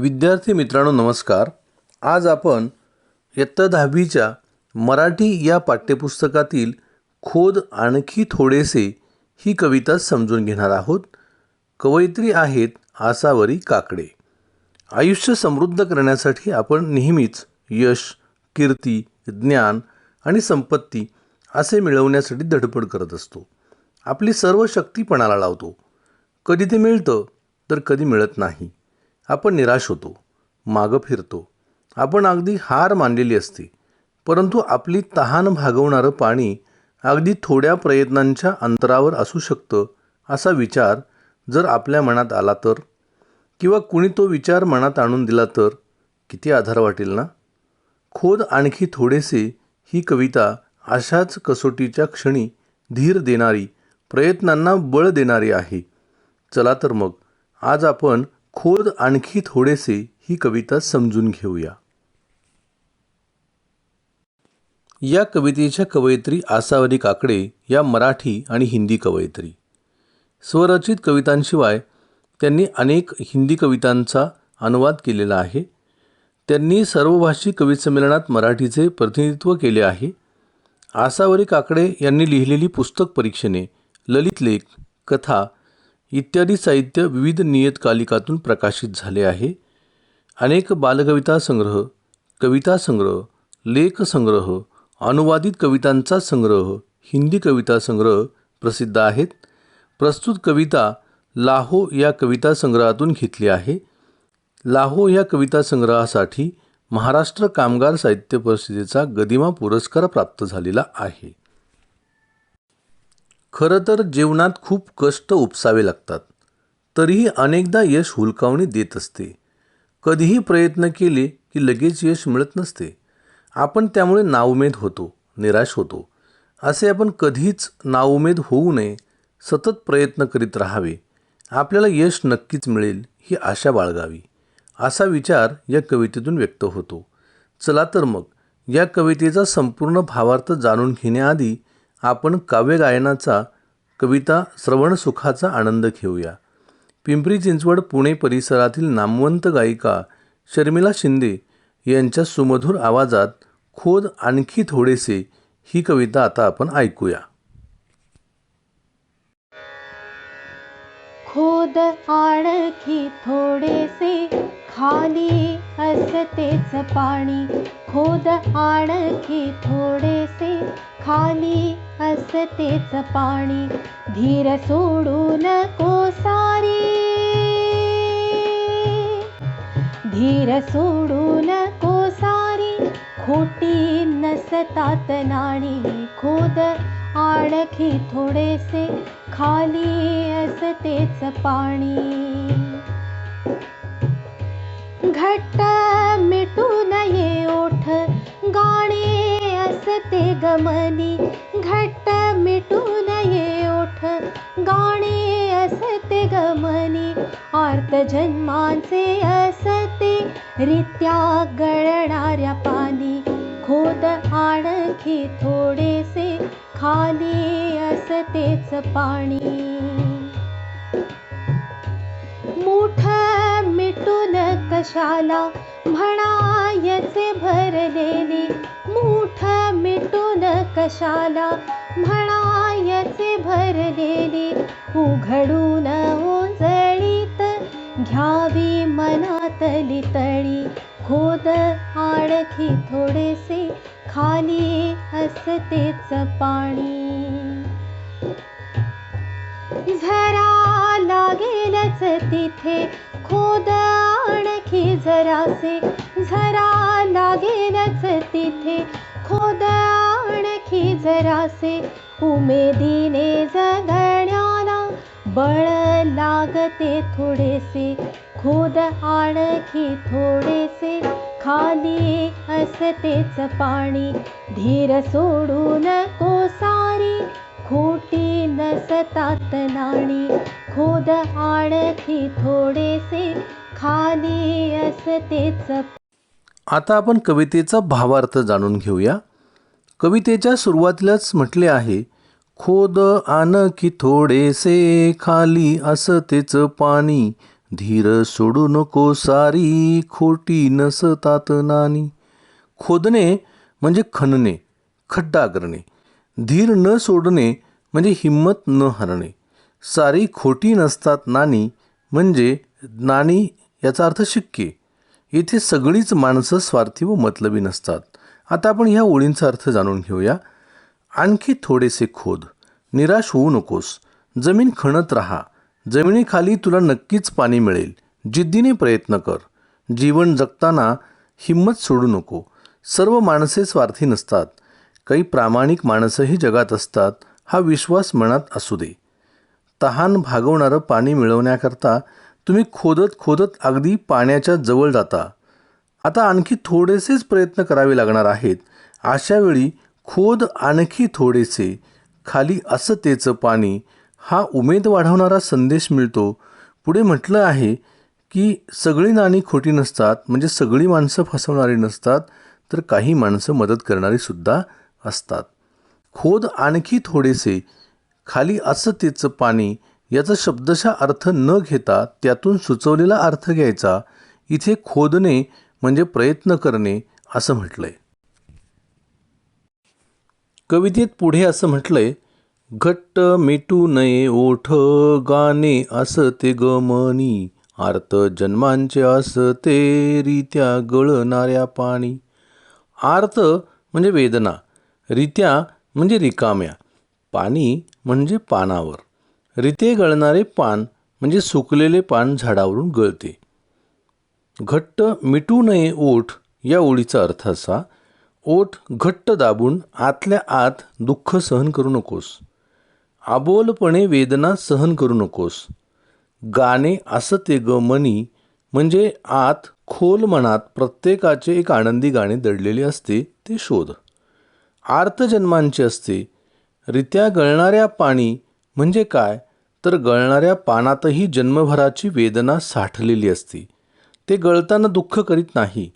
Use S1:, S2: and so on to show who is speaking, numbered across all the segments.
S1: विद्यार्थी मित्रांनो नमस्कार. आज आपण इयत्ता दहावीच्या मराठी या पाठ्यपुस्तकातील खोद आणखी थोडेसे ही कविता समजून घेणार आहोत. कवयित्री आहेत आसावरी काकडे. आयुष्य समृद्ध करण्यासाठी आपण नेहमीच यश कीर्ती ज्ञान आणि संपत्ती असे मिळवण्यासाठी धडपड करत असतो. आपली सर्व शक्ती पणाला लावतो. कधी ते मिळतं तर कधी मिळत नाही. आपण निराश होतो मागं फिरतो. आपण अगदी हार मानलेली असते परंतु आपली तहान भागवणारं पाणी अगदी थोड्या प्रयत्नांच्या अंतरावर असू शकतं असा विचार जर आपल्या मनात आला तर? किंवा कुणी तो विचार मनात आणून दिला तर? किती आधार वाटेल ना? खोद आणखी थोडेसे ही कविता अशाच कसोटीच्या क्षणी धीर देणारी प्रयत्नांना बळ देणारी आहे. चला तर मग आज आपण खोद आणखी थोडेसे ही कविता समजून घेऊया. या कवितेच्या कवयित्री आसावरी काकडे या मराठी आणि हिंदी कवयित्री. स्वरचित कवितांशिवाय त्यांनी अनेक हिंदी कवितांचा अनुवाद केलेला आहे. त्यांनी सर्वभाषिक कवी संमेलनात मराठीचे प्रतिनिधित्व केले आहे. आसावरी काकडे यांनी लिहिलेली पुस्तक परीक्षणे ललित लेख कथा इत्यादी साहित्य विविध नियतकालिकातून प्रकाशित झाले आहे. अनेक बालकविता संग्रह कविता संग्रह लेख संग्रह अनुवादित कवितांचा संग्रह हिंदी कविता संग्रह प्रसिद्ध आहेत. प्रस्तुत कविता लाहो या कविता संग्रहातून घेतली आहे. लाहो या कविता संग्रहासाठी महाराष्ट्र कामगार साहित्य परिषदेचा गदिमा पुरस्कार प्राप्त झालेला आहे. खरं तर जीवनात खूप कष्ट उपसावे लागतात. तरीही अनेकदा यश हुलकावणी देत असते. कधीही प्रयत्न केले की लगेच यश मिळत नसते. आपण त्यामुळे नाउमेद होतो निराश होतो. असे आपण कधीच नाउमेद होऊ नये सतत प्रयत्न करीत राहावे. आपल्याला यश नक्कीच मिळेल ही आशा बाळगावी. असा विचार या कवितेतून व्यक्त होतो. चला तर मग या कवितेचा संपूर्ण भावार्थ जाणून घेण्याआधी आपण काव्यगायनाचा कविता श्रवण सुखाचा आनंद घेऊया. पिंपरी चिंचवड पुणे परिसरातील नामवंत गायिका शर्मिला शिंदे यांच्या सुमधुर आवाजात खोद आणखी थोडेसे ही कविता आता आपण ऐकूया.
S2: खोद आणखी थोडेसे खाली असतेच पाणी खोद आणखी थोडेसे. खाली असतेच पाणी धीर सोडू नको सारी धीर सोडू नको सारी खोटी नसतात नाणी. खोद आणखी थोडेसे खाली असतेच पाणी. घट्ट मिटू नये ओठ. गाणे असते गमनी घट्ट मिटू नये ओठ. गाणे असते गमनी आर्त जन्मांचे असते रित्या गळणाऱ्या पाणी. खोद आणखी थोडेसे खाली असतेच पाणी. कशाला म्हणायचे भरलेली मूठ मिटून कशाला म्हणायचे भरलेली उघडून ओंजळीत घ्यावी मनातली तळी. खोद आणखी थोडेसे खाली असतेच पाणी. झरा लागेलच तिथे खोद आणखी जरासे झरा लागेलच तिथे. खोदा आणखी जरासे उमेदीने जगण्याला बळ लागते थोडेसे. खोद आणखी थोडेसे खाली असतेच पाणी. धीर सोडू नको सारी खोटी नसतात नाणी. खोद आणखी थोडेसे खाली असतेच
S1: आता आपण कवितेचा भावार्थ जाणून घेऊया. कवितेच्या सुरुवातीलाच म्हटले आहे खोद आणखी थोडेसे खाली असतेच पाणी धीर सोडू नको सारी खोटी नसतात नानी खोदणे म्हणजे खणणे खड्डा करणे. धीर न सोडणे म्हणजे हिंमत न हरणे. सारी खोटी नसतात नाणी म्हणजे नाणी याचा अर्थ शिक्के. इथे सगळीच माणसं स्वार्थी व मतलबी नसतात. आता आपण ह्या ओळींचा अर्थ जाणून घेऊया. आणखी थोडेसे खोद. निराश होऊ नकोस. जमीन खणत राहा. जमिनीखाली तुला नक्कीच पाणी मिळेल. जिद्दीने प्रयत्न कर. जीवन जगताना हिंमत सोडू नको. सर्व माणसे स्वार्थी नसतात. काही प्रामाणिक माणसंही जगात असतात. हा विश्वास मनात असू दे. तहान भागवणारं पाणी मिळवण्याकरता तुम्ही खोदत खोदत अगदी पाण्याच्या जवळ जाता. आता आणखी थोडेसेच प्रयत्न करावे लागणार आहेत. अशा वेळी खोद आणखी थोडेसे. खाली असतेचं पाणी. हा उमेद वाढवणारा संदेश मिळतो. पुढे म्हटलं आहे की सगळी नाणी खोटी नसतात म्हणजे सगळी माणसं फसवणारी नसतात तर काही माणसं मदत करणारी सुद्धा असतात. खोद आणखी थोडेसे. खाली असतेचं पाणी याचा शब्दशः अर्थ न घेता त्यातून सुचवलेला अर्थ घ्यायचा इथे खोदणे म्हणजे प्रयत्न करणे असं म्हटलंय. कवितेत पुढे असं म्हटलंय घट्ट मिटू नये ओठ गाणे असते गमनी आर्त जन्मांचे असते रित्या गळणाऱ्या पाणी. आर्त म्हणजे वेदना रित्या म्हणजे रिकाम्या. पाणी म्हणजे पानावर. रिते गळणारे पान म्हणजे सुकलेले पान झाडावरून गळते. घट्ट मिटू नये ओठ या ओळीचा अर्थ असा ओठ घट्ट दाबून आतल्या आत दुःख सहन करू नकोस. आबोलपणे वेदना सहन करू नकोस. गाणे असं ते ग मनी म्हणजे आत खोल मनात प्रत्येकाचे एक आनंदी गाणे दडलेले असते ते शोध. आर्तजन्मांचे असते रित्या गळणाऱ्या पाणी म्हणजे काय? तर गळणाऱ्या पानातही जन्मभराची वेदना साठलेली असते. ते गळताना दुःख करीत नाही.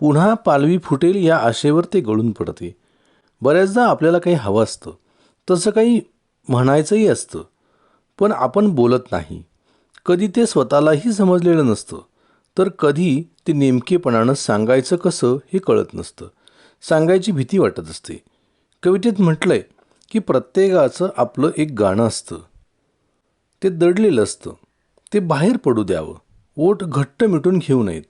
S1: पुन्हा पालवी फुटेल या आशेवर ते गळून पडते. बऱ्याचदा आपल्याला काही हवं असतं. तसं काही म्हणायचंही असतं. पण आपण बोलत नाही. कधी ते स्वतःलाही समजलेलं नसतं. तर कधी ते नेमकेपणानं सांगायचं कसं हे कळत नसतं. सांगायची भीती वाटत असते. कवितेत म्हटलंय की प्रत्येकाचं आपलं एक गाणं असतं. ते दडलेलं असतं. ते बाहेर पडू द्यावं. ओट घट्ट मिटून घेऊ नयेत.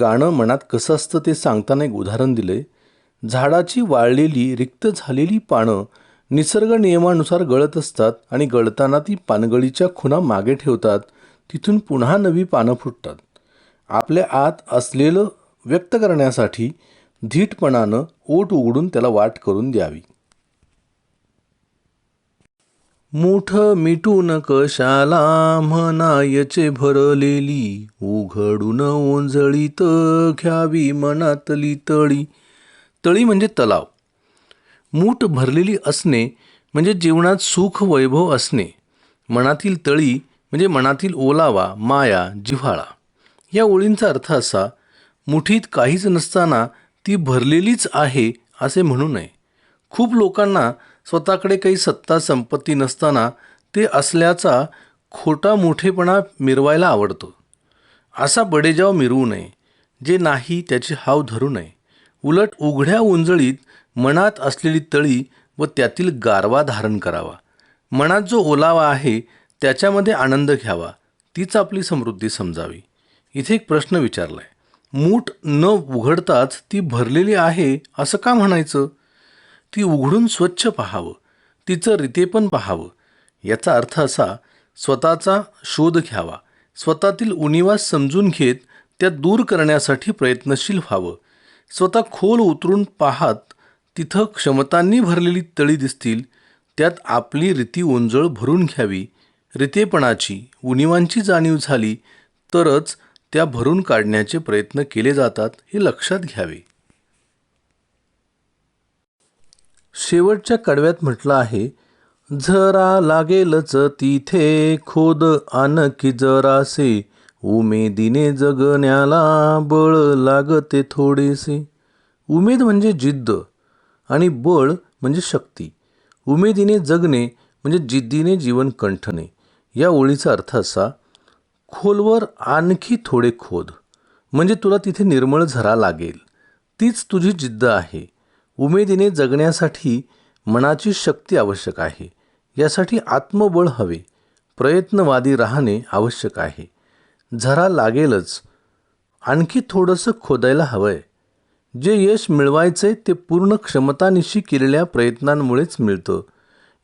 S1: गाणं मनात कसं असतं ते सांगताना एक उदाहरण दिलं आहे झाडाची वाळलेली रिक्त झालेली पानं निसर्ग नियमानुसार गळत असतात आणि गळताना ती पानगळीच्या खुणा मागे ठेवतात. तिथून पुन्हा नवी पानं फुटतात. आपल्या आत असलेलं व्यक्त करण्यासाठी धीटपणानं ओट उघडून त्याला वाट करून द्यावी. मुठ मिटून कशाला म्हणायचे भरलेली? उघडून ओंजळीत घ्यावी मनातली तळी. तळी म्हणजे तलाव. मूठ भरलेली असणे म्हणजे जीवनात सुख वैभव असणे. मनातील तळी म्हणजे मनातील ओलावा माया जिव्हाळा. या ओळींचा अर्थ असा मुठीत काहीच नसताना ती भरलेलीच आहे असे म्हणू नये. खूप लोकांना स्वतःकडे काही सत्ता संपत्ती नसताना ते असल्याचा खोटा मोठेपणा मिरवायला आवडतो. असा बडेजाव मिरवू नये जे नाही त्याची हाव धरू नये. उलट उघड्या उंजळीत मनात असलेली तळी व त्यातील गारवा धारण करावा. मनात जो ओलावा आहे त्याच्यामध्ये आनंद घ्यावा. तीच आपली समृद्धी समजावी. इथे एक प्रश्न विचारलाय. मूठ न उघडताच ती भरलेली आहे असं का म्हणायचं? ती उघडून स्वच्छ पाहावं तिचं रितेपण पाहावं. याचा अर्थ असा स्वतःचा शोध घ्यावा स्वतःतील उणिवा समजून घेत त्या दूर करण्यासाठी प्रयत्नशील व्हावं. स्वतः खोल उतरून पाहात तिथं क्षमतांनी भरलेली तळी दिसतील त्यात आपली रीती ओंजळ भरून घ्यावी. रितेपणाची उणिवांची जाणीव झाली तरच त्या भरून काढण्याचे प्रयत्न केले जातात हे लक्षात घ्यावे. शेवटच्या कडव्यात म्हटलं आहे झरा लागेलच तिथे खोद आणखी जरासे उमेदीने जगण्याला बळ लागते थोडेसे. उमेद म्हणजे जिद्द आणि बळ म्हणजे शक्ती. उमेदीने जगणे म्हणजे जिद्दीने जीवन कंठणे. या ओळीचा अर्थ असा खोलवर आणखी थोडे खोद म्हणजे तुला तिथे निर्मळ झरा लागेल. तीच तुझी जिद्द आहे. उमेदीने जगण्यासाठी मनाची शक्ती आवश्यक आहे. यासाठी आत्मबळ हवे. प्रयत्नवादी राहणे आवश्यक आहे. झरा लागेलच. आणखी थोडंसं खोदायला हवंय. जे यश मिळवायचंय ते पूर्ण क्षमतानिशी केलेल्या प्रयत्नांमुळेच मिळतं.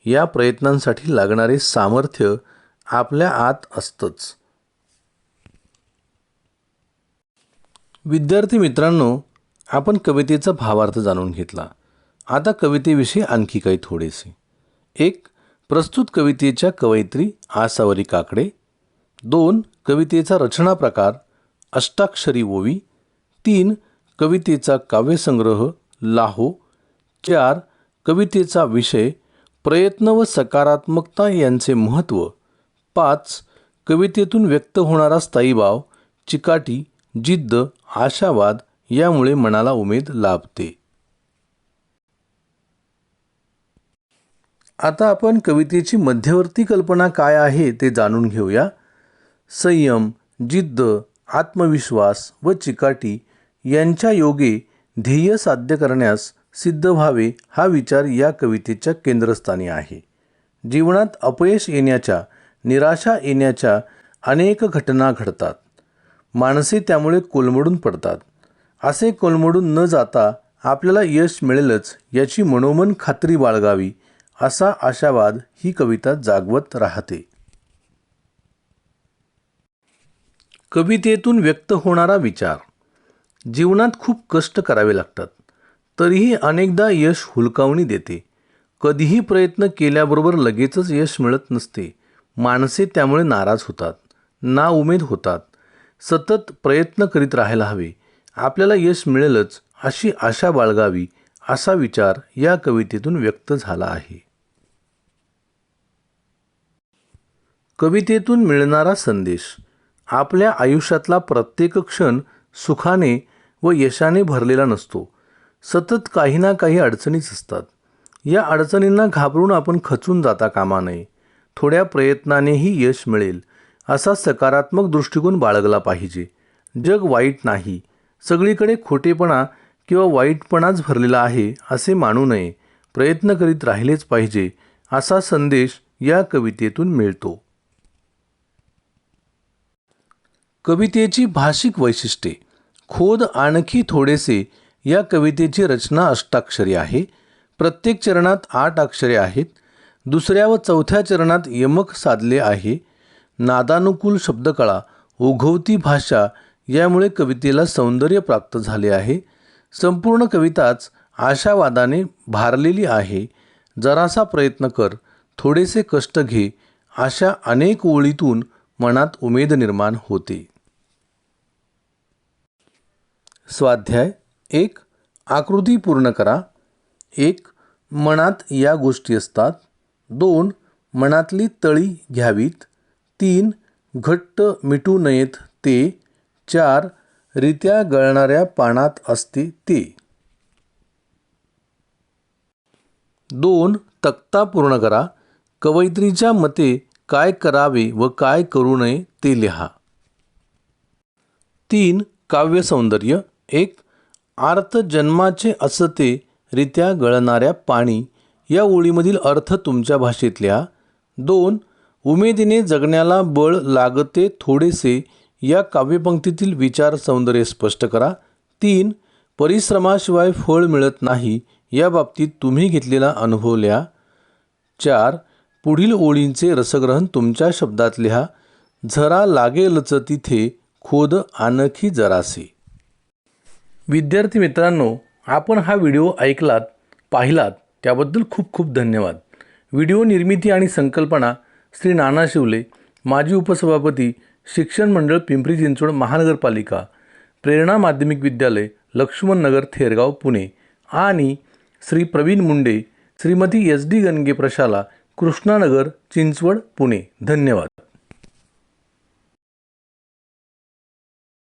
S1: या प्रयत्नांसाठी लागणारे सामर्थ्य आपल्या आत असतंच. विद्यार्थी मित्रांनो आपण कवितेचा भावार्थ जाणून घेतला. आता कवितेविषयी आणखी काही थोडेसे. एक प्रस्तुत कवितेच्या कवयित्री आसावरी काकडे. दोन कवितेचा रचना प्रकार अष्टाक्षरी ओवी. तीन कवितेचा काव्यसंग्रह लाहो. चार कवितेचा विषय प्रयत्न व सकारात्मकता यांचे महत्त्व पाच कवितेतून व्यक्त होणारा स्थायीभाव चिकाटी जिद्द आशावाद यामुळे मनाला उमेद लाभते. आता आपण कवितेची मध्यवर्ती कल्पना काय आहे ते जाणून घेऊया. संयम जिद्द आत्मविश्वास व चिकाटी यांच्या योगे ध्येय साध्य करण्यास सिद्ध व्हावे हा विचार या कवितेच्या केंद्रस्थानी आहे. जीवनात अपयश येण्याच्या निराशा येण्याच्या अनेक घटना घडतात. माणसे त्यामुळे कोलमडून पडतात. असे कोलमडून न जाता आपल्याला यश मिळेलच याची मनोमन खात्री बाळगावी असा आशावाद ही कविता जागवत राहते. कवितेतून व्यक्त होणारा विचार. जीवनात खूप कष्ट करावे लागतात तरीही अनेकदा यश हुलकावणी देते. कधीही प्रयत्न केल्याबरोबर लगेचच यश मिळत नसते. माणसे त्यामुळे नाराज होतात ना उमेद होतात. सतत प्रयत्न करीत राहायला हवे आपल्याला यश मिळेलच अशी आशा बाळगावी असा विचार या कवितेतून व्यक्त झाला आहे. कवितेतून मिळणारा संदेश आपल्या आयुष्यातला प्रत्येक क्षण सुखाने व यशाने भरलेला नसतो. सतत काही ना काही अडचणीच असतात. या अडचणींना घाबरून आपण खचून जाता कामा नये. थोड्या प्रयत्नानेही यश मिळेल असा सकारात्मक दृष्टिकोन बाळगला पाहिजे. जग वाईट नाही सगळीकडे खोटेपणा किंवा वाईटपणाच भरलेला आहे असे मानू नये. प्रयत्न करीत राहिलेच पाहिजे असा संदेश या कवितेतून मिळतो. कवितेची भाषिक वैशिष्ट्ये. खोद आणखी थोडेसे या कवितेची रचना अष्टाक्षरी आहे. प्रत्येक चरणात आठ अक्षरे आहेत. दुसऱ्या व चौथ्या चरणात यमक साधले आहे. नादानुकूल शब्दकळा उघवती भाषा यामुळे कवितेला सौंदर्य प्राप्त झाले आहे. संपूर्ण कविताच आशावादाने भारलेली आहे. जरासा प्रयत्न कर थोडेसे कष्ट घे अशा अनेक ओळीतून मनात उमेद निर्माण होते. स्वाध्याय एक आकृती पूर्ण करा. एक मनात या गोष्टी असतात. दोन मनातली तळी घ्यावीत. तीन घट्ट मिटू नयेत ते. चार रित्या गळणाऱ्या पानात असते ते. दोन तक्ता पूर्ण करा. कवयित्रीच्या मते काय करावे व काय करू नये ते लिहा. तीन काव्य सौंदर्य. एक अर्थ जन्माचे असते रित्या गळणाऱ्या पाणी. या ओळीमधील अर्थ तुमच्या भाषेत लिहा. दोन उमेदीने जगण्याला बळ लागते थोडेसे या काव्यपंक्तीतील विचार सौंदर्य स्पष्ट करा. तीन परिश्रमाशिवाय फळ मिळत नाही या बाबतीत तुम्ही घेतलेला अनुभव लिहा. चार पुढील ओळींचे रसग्रहण तुमच्या शब्दात लिहा. झरा लागेलच तिथे खोद आणखी जरासे. विद्यार्थी मित्रांनो आपण हा व्हिडिओ ऐकलात पाहिलात त्याबद्दल खूप खूप धन्यवाद. व्हिडिओ निर्मिती आणि संकल्पना श्री नाना शिवले माजी उपसभापती शिक्षण मंडळ पिंपरी चिंचवड महानगरपालिका प्रेरणा माध्यमिक विद्यालय लक्ष्मण नगर थेरगाव पुणे आणि श्री प्रवीण मुंडे श्रीमती एस डी गणगे प्रशाला कृष्णानगर चिंचवड पुणे. धन्यवाद.